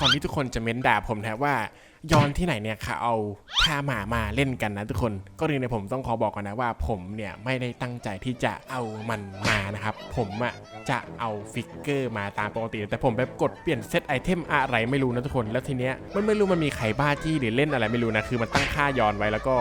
ก่อนที่ทุกคนจะเม้นด่าผมนะว่ายอนที่ไหนเนี่ยเขาเอาท่าหมามาเล่นกันนะทุกคนก็เลยเนี่ยผมต้องขอบอกก่อนนะว่าผมเนี่ยไม่ได้ตั้งใจที่จะเอามันมานะครับ ผมอะจะเอาฟิกเกอร์มาตามปกติ แต่ผมไปกดเปลี่ยนเซตไอเทมอะไรไม่รู้นะทุกคนแล้วทีเนี้ยมันไม่รู้มันมีไขบ้าจี้หรือเล่นอะไรไม่รู้นะคือมันตั้งค่าย้อนไว้แล้วก็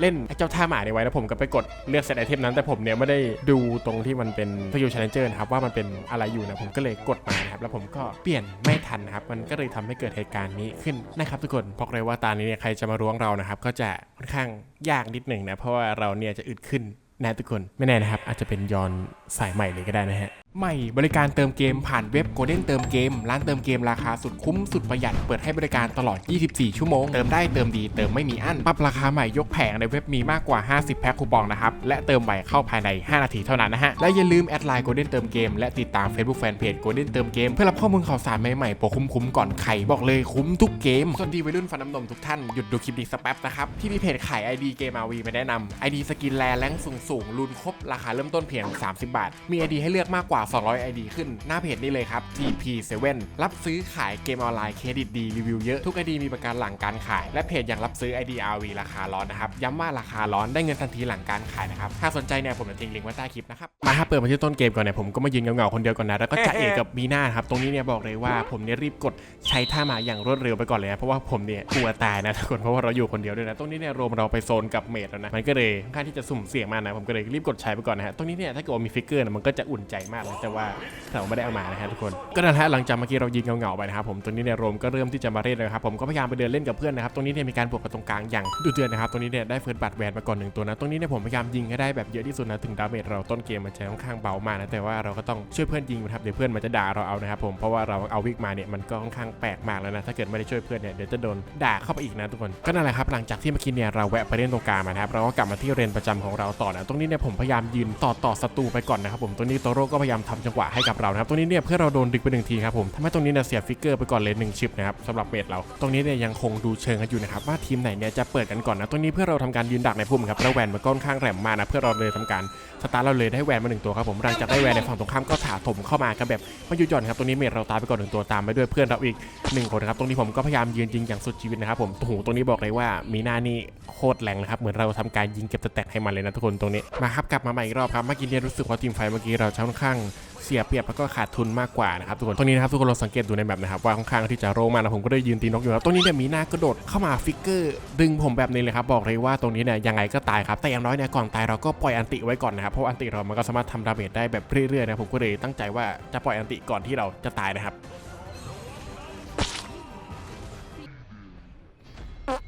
เล่นไอ้เจ้าท่าหมาเนี่ยไว้แล้วผมก็ไปกดเลือกเซตไอเทมนั้นแต่ผมเนี่ยไม่ได้ดูตรงที่มันเป็นพยูชาเลนเจอร์นะครับว่ามันเป็นอะไรอยู่นะผมก็เลยกดมานะครับแล้วผมก็เปลี่ยนไม่ทันนะครับมันก็เลยทำให้เกิดเหตุการณ์นี้ขึ้นนะครับทุกคนบอกเลยว่าตอนนี้เนี่ยใครจะมาร้วงเรานะครับก็จะค่อนข้างยากนิดหนึ่งนะเพราะว่าเราเนี่ยจะอึดขึ้นนะทุกคนไม่แน่นะครับอาจจะเป็นยอนสายใหม่เลยก็ได้นะฮะ ใหม่บริการเติมเกมผ่านเว็บ Golden เติมเกม ร้านเติมเกมราคาสุดคุ้มสุดประหยัดเปิดให้บริการตลอด 24 ชั่วโมง เติมได้เติมดีเติมไม่มีอั้นปรับราคาใหม่ยกแผงในเว็บมีมากกว่า 50 แพ็คคูปองนะครับ และเติมไวเข้าภายใน 5 นาทีเท่านั้นนะฮะ และอย่าลืมแอดไลน์ Golden เติมเกม และติดตาม Facebook Fanpage Golden เติมเกมเพื่อรับข้อมูลข่าวสารใหม่ๆโปรคุ้มๆก่อนใครบอกเลยคุ้มทุกเกมสวัสดีวัยรุ่นฟันน้ำนมทุกท่านหยุดดูคลิปนี้สักแป๊บนะครับที่มีเพจขาย ID เกม RV มาแนะนำ ID สกินแลแรงสูงสูงๆรุนครบราคาเริ่มต้นเพียง 30 บาท มี ID ให้เลือกมากกว่า200 ID ขึ้นหน้าเพจนี้เลยครับ TP7 รับซื้อขายเกมออนไลน์เครดิตดีรีวิวเยอะทุก ID มีประกันหลังการขาย และเพจยังรับซื้อ ID RV ราคาร้อนนะครับ ย้ำว่าราคาร้อนได้เงินทันทีหลังการขายนะครับ ถ้าสนใจเนี่ยผมจะทิ้งลิงก์ไว้ใต้คลิปนะครับ มาครับเปิดมาที่ต้นเกมก่อนเนี่ยผมก็มายืนเงาๆคนเดียวก่อนนะแล้วก็จะเอกกับมีหน้าครับตรงนี้เนี่ยบอกเลยว่าผมเนี่ยรีบกดใช้ท่ามาอย่างรวดเร็วไปก่อนเลยนะเพราะว่าผมเนี่ยกลัวตายนะทุกคนเพราะว่าเราอยู่คนเดียวด้วยนะตรงนี้เนี่ยรวมเราไปโซนกับเมดแล้วนะมันก็เลยค่อนข้างที่จะสุ่มเสี่ยงมากนะผมก็เลยรีบกดใช้ไปก่อนนะฮะตรงนี้เนี่ยถ้าเกิดว่ามีฟิกเกอร์นะมันก็จะอุ่นใจมากเลยแต่ว่าเราไม่ได้เอามานะฮะทุกคน ก็นั่นแหละหลังจากเมื่อกี้เรายิงเงาๆไปนะครับผมตรงนี้เนี่ยโรมก็เริ่มที่จะมาเล่นเลยครับผมก็พยายามไปเดินเล่นกับเพื่อนนะครับตรงนี้เนี่ยมีการบวกกับตรงกลางอย่างดุเดือดนะครับตรงนี้เนี่ยได้เฟิร์สบัตแวนมาก่อนหนึ่งตัวนะตรงนี้เนี่ยผมพยายามยิงให้ได้แบบเยอะที่สุดนะถึงดาเมจเราต้นเกมมันจะค่อนข้างเบามากนะแต่ว่าเราก็ต้องช่วยเพื่อนยิงนะครับเดี๋ยวเพื่อนมันจะด่าเราเอานะครับผมเพราะว่าเราเอาวิกมาเนี่ยมันก็ค่อนข้างแปลกมากแล้วนะถ้าเกิดไม่ได้ช่วยเพื่อนเนี่ยเดี๋ยวจะโดนด่าเข้าไปอีกนะทุกคนก็นั่นแหละครับหลังจากที่เมื่อกี้เนี่ยเราแวะไปเล่นตรงกลางมานะครับเราก็กลับมาที่เรนประจำของเราต่อนะตรงนี้เนี่ยผมพยายามยืนต่อต่อศัตรูไปก่อนนะครับผมตรงนี้โตโร่ก็พยายามทำจังหวะให้กับเรานะครับตรงนี้เนี่ยเพื่อเราโดนดึกไปหนึ่งทีครับผมทำให้ตรงนี้เนี่ยเสียฟิกเกอร์ไปก่อนเลยหนึ่งชิปนะครับสำหรับเมดเราตรงนี้เนี่ยยังคงดูเชิงกันอยู่นะครับว่าทีมไหนเนี่ยจะเปิดกันก่อนนะตรงนี้เพื่อเราทำการยืนดักในพุ่มครับแล้วแวนมันก็ค่อนข้างแหลมมากนะเพื่อเราเลยทำการสตาร์เราเลยได้แวนมาหนึ่งตัวครับผมหลังจากได้แวนในฝั่งตรงข้ามก็ถาถมเข้ามากันแบบไม่หยุดหย่อนครับตรงนี้เมดเราตายไปก่อนหนึ่งตัวตามไปด้วยเพื่อนเราอีกหนึ่งคนครับตรงนี้ผมก็พยายามยืนยิงอย่างสุดชีวิตนะครับผมโอ้โหตรงนี้บอกเลยว่ามีหน้านี่โคตรแรงนะครับเหมือนเราทำการยิงเก็บสแต็กให้มันเลยนะทุกคนตรงนี้มาครับกลับมาใหม่อีกรอบครับเมื่อกี้เนี่ยรู้สึกว่าทีมไฟเมื่อกี้เราค่อนข้างเสียเปรียบแล้วก็ขาดทุนมากกว่านะครับทุกคนตรงนี้นะครับทุกคนลองสังเกตดูในแบบนะครับว่าค่อนข้างที่จะโล่งมากนะผมก็ได้ยืนตีนกอยู่ครับตรงนี้เนี่ยมีหน้ากระโดดเข้ามาฟิกเกอร์ดึงผมแบบนี้เลยครับบอกเลยว่าตรงนี้เนี่ยยังไงก็ตายครับแต่อย่างน้อยเนี่ยก่อนตายเราก็ปล่อยอันติไว้ก่อนนะครับเพราะอันติเรามันก็สามารถทำดาเมจได้แบบเรื่อยๆนะผมก็เลยตั้งใจว่าจะปล่อยอันติก่อนที่เราจะตายนะครับ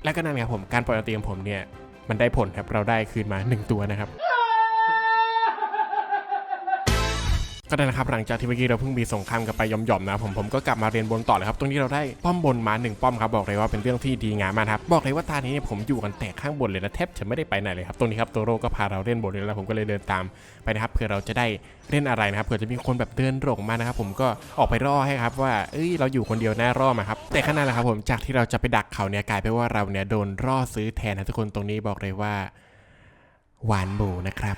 และก็นั่นครับผมการปล่อยอันติของผมเนี่ยมันได้ผลครับเราได้คืนมาหนึ่งตัวนะครับ ก็ได้นะครับหลังจากที่เมื่อกี้เราเพิ่งมีสงครามกันไปย่อมๆนะผมผมก็กลับมาเรียนบนต่อเลยครับตรงนี้เราได้ป้อมบนมาหนึ่งป้อมครับบอกเลยว่าเป็นเรื่องที่ดีงามมากครับบอกเลยว่าตานี้เนี่ยผมอยู่กันแต่ข้างบนเลยนะแทบจะไม่ได้ไปไหนเลยครับตรงนี้ครับโตโร่ก็พาเราเล่นบนเลยแล้วผมก็เลยเดินตามไปนะครับเพื่อเราจะได้เล่นอะไรนะครับเผื่อจะมีคนแบบเดินหลงมานะครับผมก็ออกไปร่อให้ครับว่าเอ้ยเราอยู่คนเดียวหน้าร่อมาครับแต่ขนาดแหละครับผมจากที่เราจะไปดักเขาเนี่ยกลายเป็นว่าเราเนี่ยโดนร่อซื้อแทนนะทุกคนตรงนี้บอกเลยว่า หวานหมูนะครับ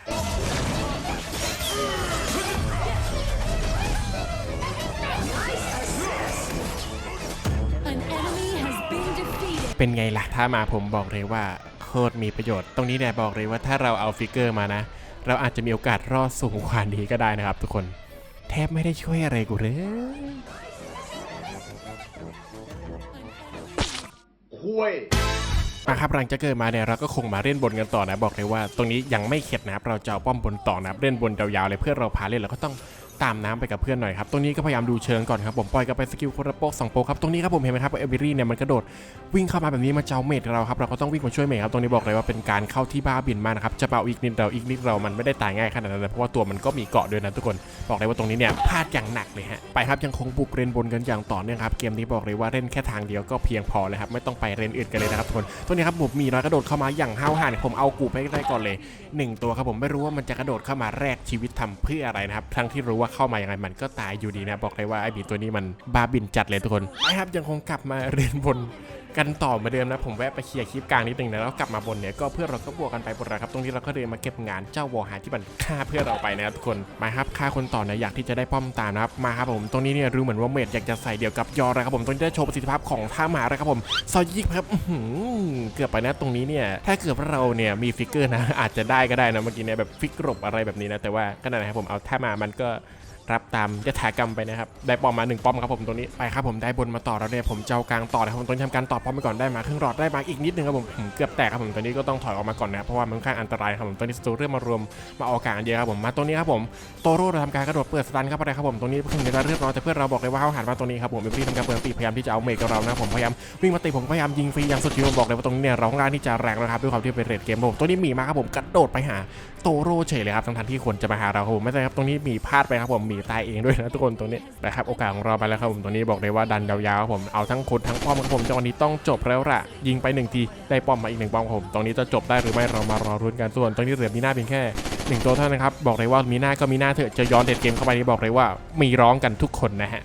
เป็นไงล่ะ ถ้ามาผมบอกเลยว่าโคตรมีประโยชน์ ตรงนี้เนี่ยบอกเลยว่าถ้าเราเอาฟิกเกอร์มานะ เราอาจจะมีโอกาสรอดสูงกว่านี้ก็ได้นะครับทุกคน แทบไม่ได้ช่วยอะไรกูเลยคุยมาครับหลังจากเกิดมาเนี่ยเราก็คงมาเล่นบนกันต่อนะบอกเลยว่า ตรงนี้ยังไม่เข็ดนะครับเราจะเอาป้อมบนต่อนะครับเล่นบนยาวๆเลยเพื่อเราพาเล่นเราก็ต้อง ตามน้ำไปกับเพื่อนหน่อยครับตรงนี้ก็พยายามดูเชิงก่อนครับผมปล่อยกันไปสกิลคนละโป๊กสองโป๊กครับตรงนี้ครับผมเห็นไหมครับเอเบรี่เนี่ยมันกระโดดวิ่งเข้ามาแบบนี้มาเจ้าเมดเราครับเราก็ต้องวิ่งมาช่วยเมดครับตรงนี้บอกเลยว่าเป็นการเข้าที่บ้าบินมากนะครับจะเปาอีกนิดเราอีกนิดเรามันไม่ได้ตายง่ายขนาดนั้นนะเพราะว่าตัวมันก็มีเกาะด้วยนะทุกคนบอกเลยว่าตรงนี้เนี่ยพลาดอย่างหนักเลยฮะไปครับยังคงบุกเรนบนกันอย่างต่อเนื่องครับเกมนี้บอกเลยว่าเล่นแค่ทางเดียวก็เพียงพอเลยครับไม่ต้องไปเรนอื่นกันเลยนะครับทุกคนตัวนี้ครับผมมีน้อยกระโดดเข้ามาอย่างห้าวหาญผมเอากูไปได้ก่อนเลยหนึ่งตัวครับผมไม่รู้ว่ามันจะกระโดดเข้ามาแรกชีวิตทำเพื่ออะไรนะครับทั้งที่รู้ว่าว่าเข้ามายังไงมันก็ตายอยู่ดีนะ บอกเลยว่าไอ้บีตัวนี้มันบาบินจัดเลยทุกคนนะครับยังคงกลับมาเรียนบนกันต่อมาเดิมนะผมแวะไปเคลียร์คลิปกลางนิดนึงนะแล้วกลับมาบนเนี่ยก็เพื่อเราก็บวกกันไปบนนะครับตรงนี้เราก็เดินมาเก็บงานเจ้าวอหายที่มันฆ่าเพื่อเราไปนะครับทุกคนมาครับฆ่าคนต่อนะอยากที่จะได้ป้อมตามนะครับมาครับผมตรงนี้เนี่ยรู้เหมือนว่าเมดอยากจะใส่เดียวกับยอนะครับผมตรงนี้ได้โชว์ประสิทธิภาพของท่าหมาแล้วครับผมซอยยิกครับเกือบไปนะตรงนี้เนี่ยถ้าเกิดว่าเราเนี่ยมีฟิกเกอร์นะอาจจะได้ก็ได้นะเมื่อกี้เนี่ยแบบฟิกกรบอะไรแบบนี้นะแต่ว่าก็นั่นแหละครับผมเอาท่ามามันก็ รับตามยถากรรมไปนะครับ ได้ป้อมมา 1 ป้อมครับผมตรงนี้ไปครับผมได้บนมาต่อแล้วเนี่ยผมเจ้ากลางต่อนะครับผมตรงนี้ทำการต่อป้อมไปก่อนได้มาครึ่งหลอดได้มาอีกนิดนึงครับผมผมเกือบแตกครับผมตอนนี้ก็ต้องถอยออกมาก่อนนะครับเพราะว่ามันค่อนข้างอันตรายครับผมตอนนี้สตูเริ่มมารวมมาออกกลางเยอะครับผมมาตรงนี้ครับผมโตโร่เราทำการกระโดดเปิดสตันเข้าไปเลยครับผมตรงนี้เพิ่งจะเรียบร้อยแต่เพื่อนเราบอกเลยว่าเขาหันมาตรงนี้ครับผมเป็นพี่ทำการเปิดตีพยายามที่จะเอาเมกกับเรานะผมพยายามวิ่งมาตีผมพยายามยิงฟรีอย่างสุดชีวิตบอกเลยว่าตรงนี้เนี่ยเราค่อนข้างที่จะแรงนะครับด้วยความที่เป็นเรดเกมโลกตัวนี้มีมาครับผมกระโดดไปหาโตโร่เฉยเลยครับทั้งๆที่ควรจะมาหาเราครับผมไม่ใช่ครับตรงนี้มีพลาดไปครับผมมีตายเองด้วยนะทุกคนตรงนี้นะครับโอกาสของเราไปแล้วครับผมตรงนี้บอกเลยว่าดันยาวๆครับผมเอาทั้งคนทั้งป้อมครับผมจังหวะนี้ต้องจบแล้วล่ะยิงไปหนึ่งทีได้ป้อมมาอีกหนึ่งป้อมครับผมตรงนี้จะจบได้หรือไม่เรามารอรุ้นกันส่วนตรงนี้เหลือมีหน้าเพียงแค่หนึ่งตัวเท่านั้นครับบอกเลยว่ามีหน้าก็มีหน้าเถอะจะย้อนเด็ดเกมเข้าไปนี่บอกเลยว่ามีร้องกันทุกคนนะฮะ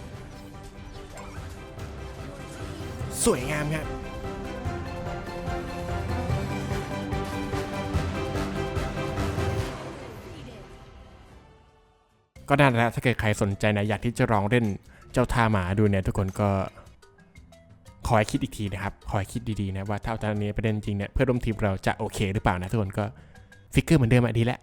สวยงามครับ ก็นั่นแหละถ้าเกิดใครสนใจนะอยากที่จะลองเล่นเจ้าทาหมาดูเนี่ยทุกคนก็ขอให้คิดอีกทีนะครับขอให้คิดดีๆนะว่าถ้าเอาตอนนี้ประเด็นจริงเนี่ยเพื่อนร่วมทีมเราจะโอเคหรือเปล่านะทุกคนก็ฟิกเกอร์เหมือนเดิมอะดีแล้ว